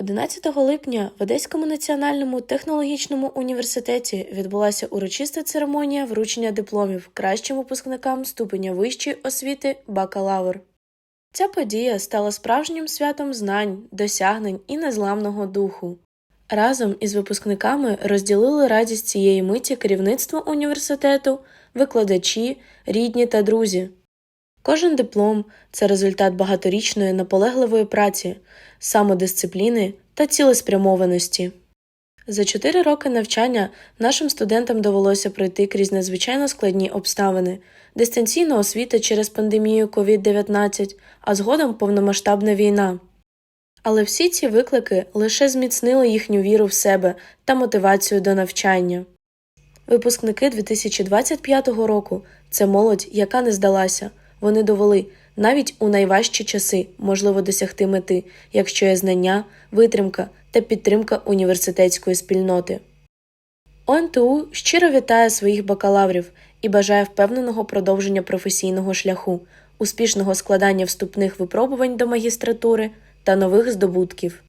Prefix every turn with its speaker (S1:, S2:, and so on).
S1: 11 липня в Одеському національному технологічному університеті відбулася урочиста церемонія вручення дипломів кращим випускникам ступеня вищої освіти бакалавр. Ця подія стала справжнім святом знань, досягнень і незламного духу. Разом із випускниками розділили радість цієї миті керівництво університету, викладачі, рідні та друзі. Кожен диплом це результат багаторічної наполегливої праці, самодисципліни та цілеспрямованості. За чотири роки навчання нашим студентам довелося пройти крізь надзвичайно складні обставини, дистанційна освіта через пандемію COVID-19, а згодом повномасштабна війна. Але всі ці виклики лише зміцнили їхню віру в себе та мотивацію до навчання. Випускники 2025 року це молодь, яка не здалася. Вони довели, навіть у найважчі часи можливо досягти мети, якщо є знання, витримка та підтримка університетської спільноти. ОНТУ щиро вітає своїх бакалаврів і бажає впевненого продовження професійного шляху, успішного складання вступних випробувань до магістратури та нових здобутків.